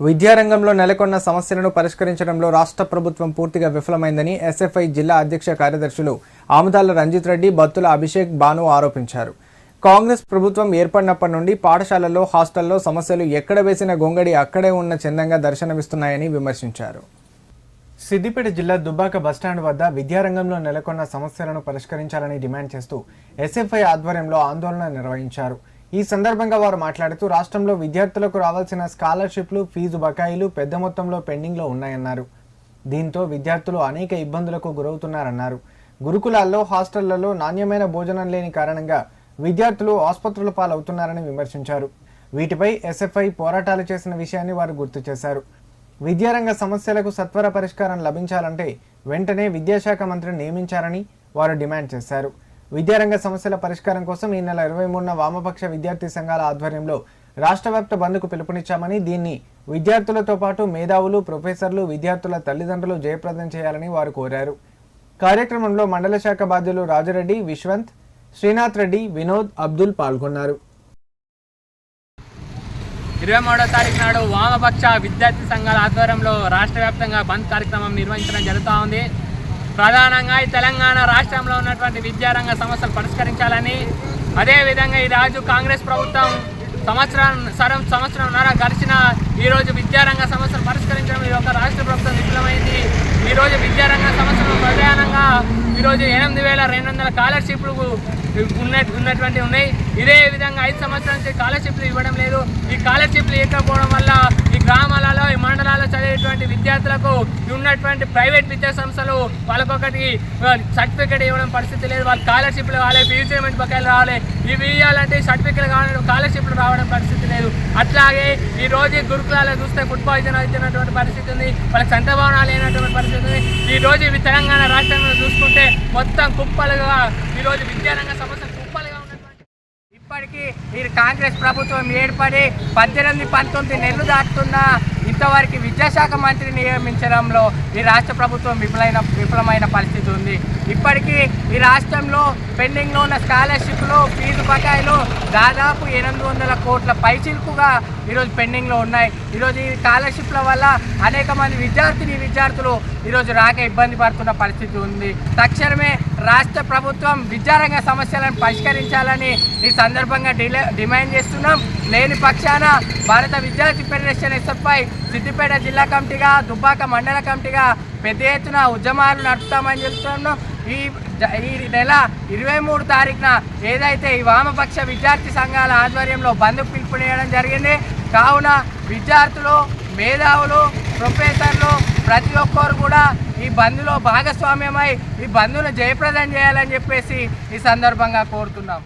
విద్యారంగంలో నెలకొన్న సమస్యలను పరిష్కరించడంలో రాష్ట్ర ప్రభుత్వం పూర్తిగా విఫలమైందని ఎస్ఎఫ్ఐ జిల్లా అధ్యక్ష కార్యదర్శులు ఆముదాల రంజిత్ రెడ్డి బత్తుల అభిషేక్ బాను ఆరోపించారు. కాంగ్రెస్ ప్రభుత్వం ఏర్పడినప్పటి నుండి పాఠశాలల్లో హాస్టల్లో సమస్యలు ఎక్కడ వేసిన గొంగడి అక్కడే ఉన్న చందంగా దర్శనమిస్తున్నాయని విమర్శించారు. సిద్దిపేట జిల్లా దుబ్బాక బస్టాండ్ వద్ద విద్యారంగంలో నెలకొన్న సమస్యలను పరిష్కరించాలని డిమాండ్ చేస్తూ ఎస్ఎఫ్ఐ ఆధ్వర్యంలో ఆందోళన నిర్వహించారు. ఈ సందర్భంగా వారు మాట్లాడుతూ రాష్ట్రంలో విద్యార్థులకు రావాల్సిన స్కాలర్షిప్లు ఫీజు బకాయిలు పెద్ద మొత్తంలో పెండింగ్లో ఉన్నాయన్నారు. దీంతో విద్యార్థులు అనేక ఇబ్బందులకు గురవుతున్నారన్నారు. గురుకులాల్లో హాస్టళ్ళలో నాణ్యమైన భోజనం లేని కారణంగా విద్యార్థులు ఆసుపత్రుల పాలవుతున్నారని విమర్శించారు. వీటిపై ఎస్ఎఫ్ఐ పోరాటాలు చేసిన విషయాన్ని వారు గుర్తు చేశారు. విద్యారంగ సమస్యలకు సత్వర పరిష్కారం లభించాలంటే వెంటనే విద్యాశాఖ మంత్రిని నియమించారని వారు డిమాండ్ చేశారు. విద్యారంగ సమస్యల పరిష్కారం కోసం ఈ నెల ఇరవై మూడున వామపక్ష విద్యార్థి సంఘాల ఆధ్వర్యంలో రాష్ట్ర వ్యాప్త బంద్కు పిలుపునిచ్చామని దీన్ని విద్యార్థులతో పాటు మేధావులు ప్రొఫెసర్లు విద్యార్థుల తల్లిదండ్రులు జయప్రదం చేయాలని వారు కోరారు. కార్యక్రమంలో మండల శాఖ బాధ్యులు రాజరెడ్డి విశ్వంత్ శ్రీనాథ్ రెడ్డి వినోద్ అబ్దుల్ పాల్గొన్నారు. ఇరవై మూడో తారీఖు నాడు వామపక్ష విద్యార్థి సంఘాల ఆధ్వర్యంలో రాష్ట్ర వ్యాప్తంగా బంద్ కార్యక్రమం నిర్వహించడం జరుగుతూ ఉంది. ప్రధానంగా ఈ తెలంగాణ రాష్ట్రంలో ఉన్నటువంటి విద్యారంగ సమస్యలు పరిష్కరించాలని అదేవిధంగా ఈ రాజు కాంగ్రెస్ ప్రభుత్వం సంవత్సరం సరం సంవత్సరంన్నర గడిచిన ఈరోజు విద్యారంగ సమస్యలు పరిష్కరించడం ఈ యొక్క రాష్ట్ర ప్రభుత్వం విఫలమైంది. ఈరోజు విద్యారంగ సమస్యలు ప్రధానంగా ఈరోజు ఎనిమిది వేల రెండు వందల స్కాలర్షిప్లు ఉన్న ఉన్నటువంటి ఉన్నాయి. ఇదే విధంగా ఐదు సంవత్సరాల నుంచి స్కాలర్షిప్లు ఇవ్వడం లేదు. ఈ స్కాలర్షిప్లు ఇవ్వకపోవడం వల్ల ఈ గ్రామాలలో ఈ మండలాల్లో చదివేటువంటి విద్యార్థులకు ఉన్నటువంటి ప్రైవేట్ విద్యా సంస్థలు వాళ్ళకొకటి సర్టిఫికేట్ ఇవ్వడం పరిస్థితి లేదు. వాళ్ళు స్కాలర్షిప్లు కావాలి ఫీజు పేమెంట్ బకాయిలు రావాలి ఇవి ఇవ్వాలంటే సర్టిఫికేట్ కావాలి స్కాలర్షిప్లు రావడం పరిస్థితి లేదు. అట్లాగే ఈ రోజు గురుకులాల్లో చూస్తే ఫుడ్ పాయిజన్ అవుతున్నటువంటి పరిస్థితి ఉంది. వాళ్ళకి సంత భవనాలు లేనటువంటి పరిస్థితి ఉంది. ఈ రోజు ఇవి తెలంగాణ రాష్ట్రంలో చూసుకుంటే మొత్తం కుప్పలుగా ఈ రోజు విద్యారంగ సమస్య కుప్పలుగా ఉన్నటువంటి ఇప్పటికీ ఈ కాంగ్రెస్ ప్రభుత్వం ఏర్పడి పద్దెనిమిది పంతొమ్మిది నెలలు దాటుతున్నా. ఇంతవరకు విద్యాశాఖ మంత్రి నియమించడంలో ఈ రాష్ట్ర ప్రభుత్వం విఫలమైన విఫలమైన పరిస్థితి ఉంది. ఇప్పటికీ ఈ రాష్ట్రంలో పెండింగ్లో ఉన్న స్కాలర్షిప్లు ఫీజు బకాయిలు దాదాపు ఎనిమిది వందల కోట్ల పైచిలుకుగా ఈరోజు పెండింగ్లో ఉన్నాయి. ఈరోజు ఈ స్కాలర్షిప్ల వల్ల అనేక మంది విద్యార్థిని విద్యార్థులు ఈరోజు రాక ఇబ్బంది పడుతున్న పరిస్థితి ఉంది. తక్షణమే రాష్ట్ర ప్రభుత్వం విద్యారంగ సమస్యలను పరిష్కరించాలని ఈ సందర్భంగా డిలే డిమాండ్ చేస్తున్నాం. లేని పక్షాన భారత విద్యార్థి ఫెడరేషన్ ఎస్ఎఫ్ఐ సిద్దిపేట జిల్లా కమిటీగా దుబ్బాక మండల కమిటీగా పెద్ద ఎత్తున ఉద్యమాలు నడుపుతామని చెప్తున్నాం ఈ ఈ నెల ఇరవై మూడు తారీఖున ఏదైతే ఈ వామపక్ష విద్యార్థి సంఘాల ఆధ్వర్యంలో బంద్ పిలుపునియడం జరిగింది కావున విద్యార్థులు మేధావులు ప్రొఫెసర్లు ప్రతి ఒక్కరు కూడా ఈ బంద్లో భాగస్వామ్యమై ఈ బంద్ను జయప్రదం చేయాలని చెప్పేసి ఈ సందర్భంగా కోరుతున్నాం.